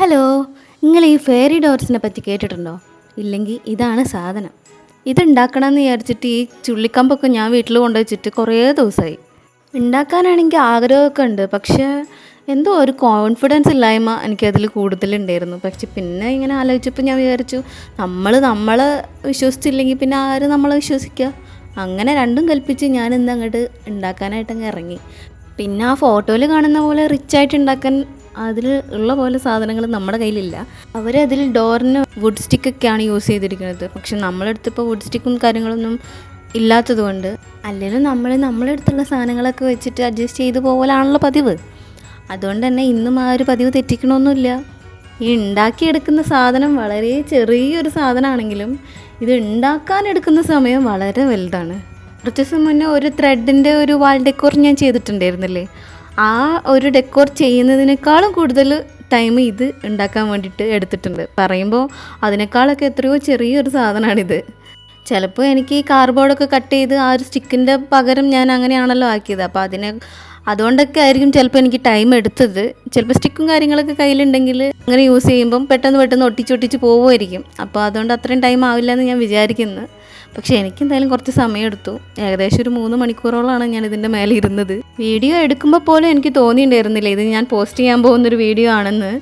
Hello നിങ്ങൾ ഈ fairy ഡോർസിനെ പറ്റി കേട്ടിട്ടുണ്ടോ? ഇല്ലെങ്കിൽ ഇതാണ് സാധനം. ഇതുണ്ടാക്കണമെന്ന് വിചാരിച്ചിട്ട് ഈ ചുള്ളിക്കമ്പൊക്കെ ഞാൻ വീട്ടിൽ കൊണ്ടുവച്ചിട്ട് കുറേ ദിവസമായി. ഉണ്ടാക്കാനാണെങ്കിൽ ആഗ്രഹമൊക്കെ ഉണ്ട്. പക്ഷേ എന്തോ ഒരു കോൺഫിഡൻസ് ഇല്ലായ്മ എനിക്കതിൽ കൂടുതലുണ്ടായിരുന്നു. പക്ഷെ പിന്നെ ഇങ്ങനെ ആലോചിച്ചപ്പോൾ ഞാൻ വിചാരിച്ചു നമ്മൾ നമ്മളെ വിശ്വസിച്ചില്ലെങ്കിൽ പിന്നെ ആര് നമ്മളെ വിശ്വസിക്കുക അങ്ങനെ രണ്ടും കൽപ്പിച്ച് ഞാൻ ഇന്ന് അങ്ങോട്ട് ഉണ്ടാക്കാനായിട്ടങ്ങ് ഇറങ്ങി. പിന്നെ ആ ഫോട്ടോയിൽ കാണുന്ന പോലെ റിച്ചായിട്ട് ഉണ്ടാക്കാൻ അതിൽ ഉള്ള പോലെ സാധനങ്ങൾ നമ്മുടെ കയ്യിലില്ല. അവരതിൽ ഡോറിന് വുഡ് സ്റ്റിക്കൊക്കെയാണ് യൂസ് ചെയ്തിരിക്കുന്നത്. പക്ഷെ നമ്മളെടുത്ത് ഇപ്പോൾ വുഡ് സ്റ്റിക്കും കാര്യങ്ങളൊന്നും ഇല്ലാത്തത് കൊണ്ട് അല്ലെങ്കിൽ നമ്മൾ നമ്മുടെ അടുത്തുള്ള സാധനങ്ങളൊക്കെ വെച്ചിട്ട് അഡ്ജസ്റ്റ് ചെയ്ത് പോകലാണല്ലോ പതിവ്. അതുകൊണ്ട് തന്നെ ഇന്നും ആ ഒരു പതിവ് തെറ്റിക്കണമൊന്നുമില്ല. ഈ ഉണ്ടാക്കിയെടുക്കുന്ന സാധനം വളരെ ചെറിയൊരു സാധനമാണെങ്കിലും ഇത് ഉണ്ടാക്കാൻ എടുക്കുന്ന സമയം വളരെ വലുതാണ്. കുറച്ച് ദിവസം മുന്നേ ഒരു ത്രെഡിന്റെ ഒരു വാൾ ഡെക്കോർ ഞാൻ ചെയ്തിട്ടുണ്ടായിരുന്നില്ലേ? ആ ഒരു ഡെക്കോർ ചെയ്യുന്നതിനേക്കാളും കൂടുതൽ ടൈം ഇത് ഉണ്ടാക്കാൻ വേണ്ടിയിട്ട് എടുത്തിട്ടുണ്ട്. പറയുമ്പോൾ അതിനേക്കാളൊക്കെ എത്രയോ ചെറിയൊരു സാധനമാണിത് ചിലപ്പോൾ എനിക്ക് ഈ കാർബോർഡൊക്കെ കട്ട് ചെയ്ത് ആ ഒരു സ്റ്റിക്കിന്റെ പകരം ഞാൻ അങ്ങനെയാണല്ലോ ആക്കിയത്. അപ്പോൾ അതിനെ അതുകൊണ്ടൊക്കെ ആയിരിക്കും ചിലപ്പോൾ എനിക്ക് ടൈം എടുത്തത്. ചിലപ്പോൾ സ്റ്റിക്കും കാര്യങ്ങളൊക്കെ കയ്യിലുണ്ടെങ്കിൽ അങ്ങനെ യൂസ് ചെയ്യുമ്പം പെട്ടെന്ന് പെട്ടെന്ന് ഒട്ടിച്ചൊട്ടിച്ച് പോകുമായിരിക്കും അപ്പോൾ അതുകൊണ്ട് അത്രയും ടൈം ആവില്ല എന്ന് ഞാൻ വിചാരിക്കുന്നു. പക്ഷെ എനിക്ക് എന്തായാലും കുറച്ച് സമയം എടുത്തു. ഏകദേശം ഒരു മൂന്ന് മണിക്കൂറോളമാണ് ഞാൻ ഇതിന്റെ മേലെ ഇരുന്നത്. വീഡിയോ എടുക്കുമ്പോൾ പോലും എനിക്ക് തോന്നിയിട്ടുണ്ടായിരുന്നില്ല. ഇത് ഞാൻ പോസ്റ്റ് ചെയ്യാൻ പോകുന്ന ഒരു വീഡിയോ ആണെന്ന്.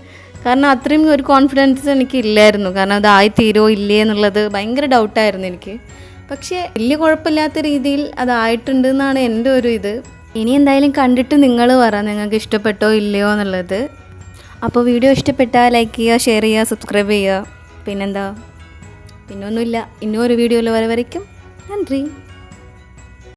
കാരണം അത്രയും ഒരു കോൺഫിഡൻസ് എനിക്ക് ഇല്ലായിരുന്നു. കാരണം അതായി തീരോ ഇല്ലേ എന്നുള്ളത് ഭയങ്കര ഡൗട്ടായിരുന്നു എനിക്ക്. പക്ഷേ വലിയ കുഴപ്പമില്ലാത്ത രീതിയിൽ അതായിട്ടുണ്ട് എന്നാണ് എന്റെ ഒരു ഇത്. ഇനി എന്തായാലും കണ്ടിട്ട് നിങ്ങൾ പറ നിങ്ങൾക്ക് ഇഷ്ടപ്പെട്ടോ ഇല്ലയോ എന്നുള്ളത്. അപ്പോൾ വീഡിയോ ഇഷ്ടപ്പെട്ടാൽ ലൈക്ക് ചെയ്യുക ഷെയർ ചെയ്യുക സബ്സ്ക്രൈബ് ചെയ്യുക. പിന്നെന്താ? പിന്നൊന്നുമില്ല. ഇന്നും ഒരു വീഡിയോയിൽ വരെ വരയ്ക്കും. നന്ദി.